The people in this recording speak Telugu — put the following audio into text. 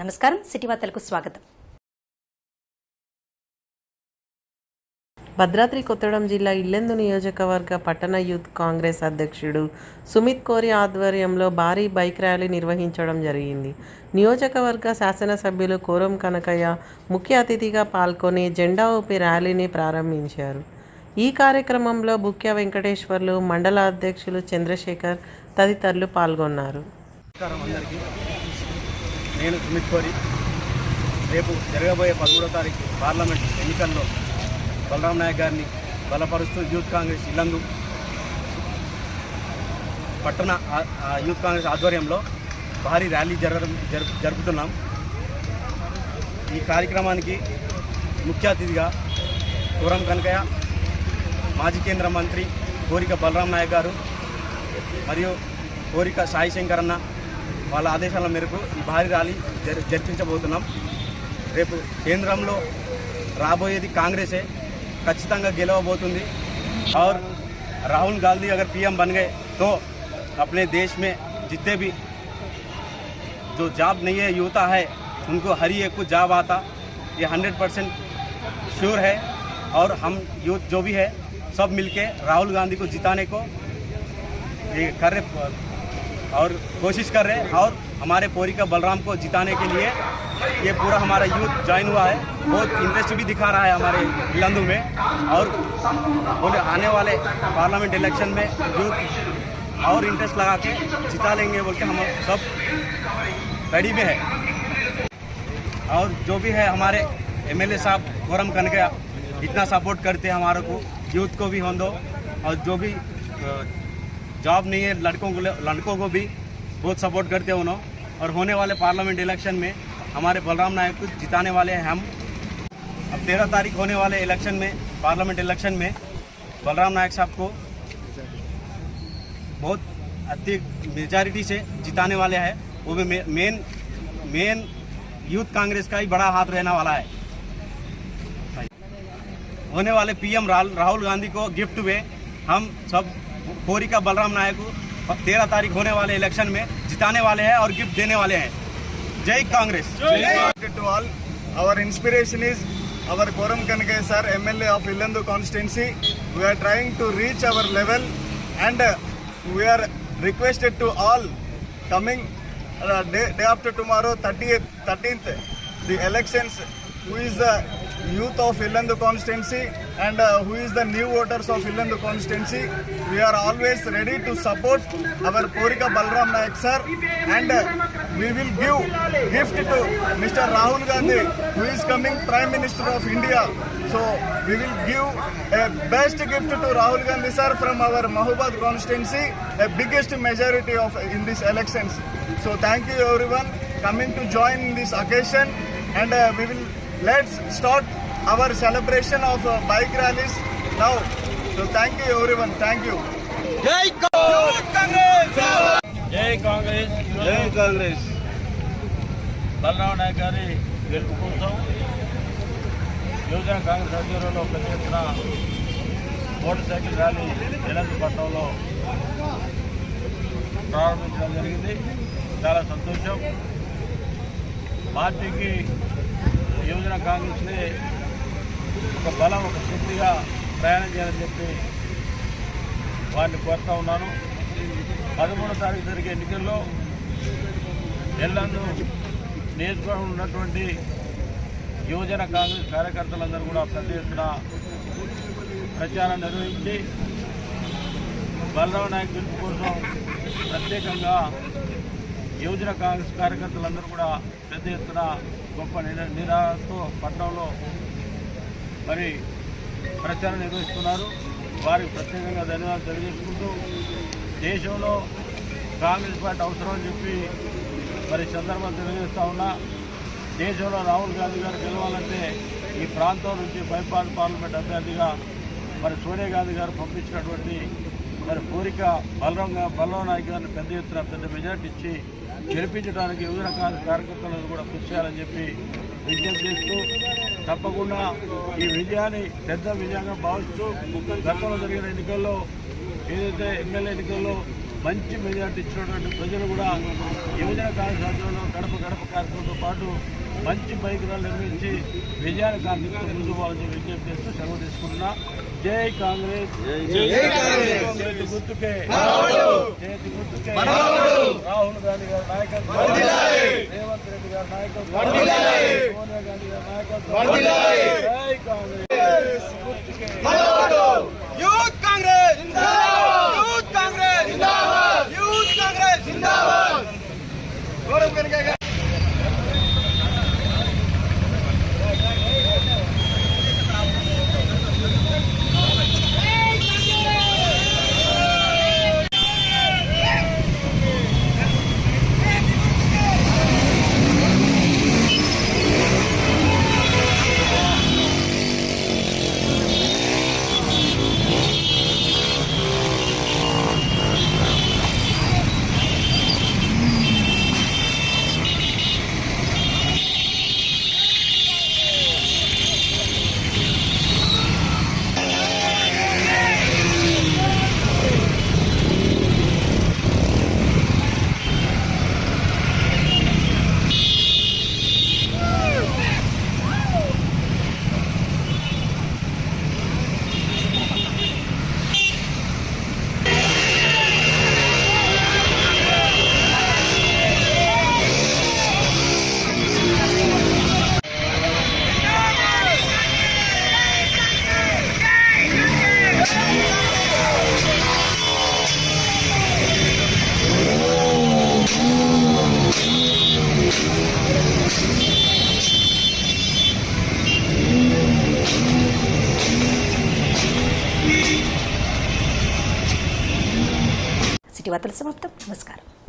నమస్కారం. సిటీ వార్తలకు స్వాగతం. భద్రాద్రి కొత్తగూడెం జిల్లా ఇల్లెందు నియోజకవర్గ పట్టణ యూత్ కాంగ్రెస్ అధ్యక్షుడు సుమిత్ కోరి ఆధ్వర్యంలో భారీ బైక్ ర్యాలీ నిర్వహించడం జరిగింది. నియోజకవర్గ శాసనసభ్యులు కోరం కనకయ్య ముఖ్య అతిథిగా పాల్గొని జెండా ఊపి ర్యాలీని ప్రారంభించారు. ఈ కార్యక్రమంలో ముఖ్య వెంకటేశ్వర్లు మండల అధ్యక్షులు చంద్రశేఖర్ తదితరులు పాల్గొన్నారు. నమస్కారం అందరికీ. నేను సుమిత్ కోరి రేపు జరగబోయే పదమూడో తారీఖు పార్లమెంట్ ఎన్నికల్లో బలరాం నాయక్ గారిని బలపరుస్తూ యూత్ కాంగ్రెస్ ఇల్లందు పట్టణ ఆ- యూత్ కాంగ్రెస్ ఆధ్వర్యంలో భారీ ర్యాలీ జరగడం జరుపు జరుపుతున్నాం. ఈ కార్యక్రమానికి ముఖ్య అతిథిగా కురం కనకయ్య మాజీ కేంద్ర మంత్రి కోరిక బలరాం నాయక్ గారు మరియు కోరిక సాయి శంకర్ వాళ్ళ ఆదేశాల మేరకు ఈ భారీ ర్యాలీ జరి జరిపించబోతున్నాం రేపు కేంద్రంలో రాబోయేది కాంగ్రెసే ఖచ్చితంగా గెలవబోతుంది और राहुल गांधी अगर पीएम बन गए तो अपने देश में जितने भी जो जॉब नहीं है युवता है उनको हर एक को जॉब आता ये हंड्रेड परसेंट श्योर है और हम यूथ जो भी है सब मिलके राहुल गांधी को जिताने को ये कर रहे और कोशिश कर रहे हैं और हमारे पोरिका बलराम को जिताने के लिए ये पूरा हमारा यूथ ज्वाइन हुआ है। बहुत इंटरेस्ट भी दिखा रहा है हमारे लंदू में। और बोले आने वाले पार्लियामेंट इलेक्शन में यूथ और इंटरेस्ट लगा के जिता लेंगे बोल के हम सब रेडी में है। और जो भी है हमारे एमएलए साहब गौरम कनकया इतना सपोर्ट करते हैं हमारे को, यूथ को भी हों दो और जो भी जॉब नहीं है, लड़कों को लड़कों को भी बहुत सपोर्ट करते हैं उन्होंने और होने वाले पार्लियामेंट इलेक्शन में हमारे बलराम नायक को जिताने वाले हैं हम। अब तेरह तारीख होने वाले इलेक्शन में पार्लियामेंट इलेक्शन में बलराम नायक साहब को बहुत अधिक मेजॉरिटी से जिताने वाले हैं। वो भी मेन मेन यूथ कांग्रेस का ही बड़ा हाथ रहने वाला है। होने वाले पीएम राहुल गांधी को गिफ्ट में हम सब कोरी का बलराम नायक तेरह तारीख होने वाले इलेक्शन में जिताने वाले हैं और गिफ्ट देने वाले हैं। जय Congress. Our inspiration is our Koram Kanakaiah sir M L of Yellandu constituency we are trying to reach our level and we are requested to all coming day after tomorrow thirty thirteenth the election who is the youth of Illandu constituency and uh, who is the new voters of Illandu constituency. We are always ready to support our Porika Balram Naik sir and uh, we will give gift to Mr. Rahul Gandhi who is coming Prime Minister of India. So we will give a best gift to Rahul Gandhi sir from our Mahubad constituency, a biggest majority of in these elections. So thank you everyone coming to join in this occasion and uh, we will let's start our celebration of bike rallies now so thank you everyone thank you జై కాంగ్రెస్ జై కాంగ్రెస్ జై కాంగ్రెస్ బలరావు నాయక్ గారి గెలుపు కోసం యువజన కాంగ్రెస్ ఆధ్వర్యంలో పెద్ద ఎత్తున మోటార్ సైకిల్ ర్యాలీ ఎనంతపట్నంలో ప్రారంభించడం జరిగింది చాలా సంతోషం పార్టీకి యువజన కాంగ్రెస్ని ఒక బలం ఒక శక్తిగా ప్రయాణం చేయాలని చెప్పి వారిని కోరుతా ఉన్నాను. పదమూడో తారీఖు జరిగే ఎన్నికల్లో ఎల్లందు నియోజకవర్గంలో ఉన్నటువంటి యువజన కాంగ్రెస్ కార్యకర్తలందరూ కూడా పెద్ద ఎత్తున ప్రచారం నిర్వహించి బలరామ నాయక్ గెలుపు కోసం ప్రత్యేకంగా యువజన కాంగ్రెస్ కార్యకర్తలందరూ కూడా పెద్ద ఎత్తున గొప్ప నిరా పట్టణంలో మరి ప్రచారం నిర్వహిస్తున్నారు. వారికి ప్రత్యేకంగా ధన్యవాదాలు తెలియజేసుకుంటూ దేశంలో కాంగ్రెస్ పార్టీ అవసరం అని చెప్పి మరి సందర్భం తెలియజేస్తా ఉన్నా. దేశంలో రాహుల్ గాంధీ గారు గెలవాలంటే ఈ ప్రాంతం నుంచి బైపాస్ పార్లమెంట్ అభ్యర్థిగా మరి సోనియా గాంధీ గారు పంపించినటువంటి మరి కోరిక బలరాం గా- బలరాం నాయక్ గారిని పెద్ద ఎత్తున పెద్ద మెజార్టీ ఇచ్చి గెలిపించడానికి వివిధ రకాల కార్యకర్తలను కూడా కృషి చేయాలని చెప్పి విజ్ఞప్తి చేస్తూ తప్పకుండా ఈ విజయాన్ని పెద్ద విజయంగా భావిస్తూ గతంలో జరిగిన ఎన్నికల్లో ఏదైతే ఎమ్మెల్యే ఎన్నికల్లో మంచి మెజార్టీ ఇచ్చినటువంటి ప్రజలు కూడా యువజన కాంగ్రెస్ గడప గడప కార్యక్రమంతో పాటు మంచి బైక్ నిర్మించి విజయాన్ని కార్యక్రమం ముందు పోవాలని విజ్ఞప్తి చేస్తూ సెలవు తీసుకుంటున్నా. జై కాంగ్రెస్. చేతి గుర్తుకే. చేతి గుర్తుకే. రాహుల్ గాంధీ గారి నాయకత్వం. రేవంత్ రెడ్డి గారి నాయకత్వం. సోనియా గాంధీ గారి నాయకత్వం. జై కాంగ్రెస్. గుర్తుకే. Youth Congress. Youth Congress. Youth Congress. ఇటీవల గౌరవ్ కనకయ్య సమాప్తం నమస్కారం.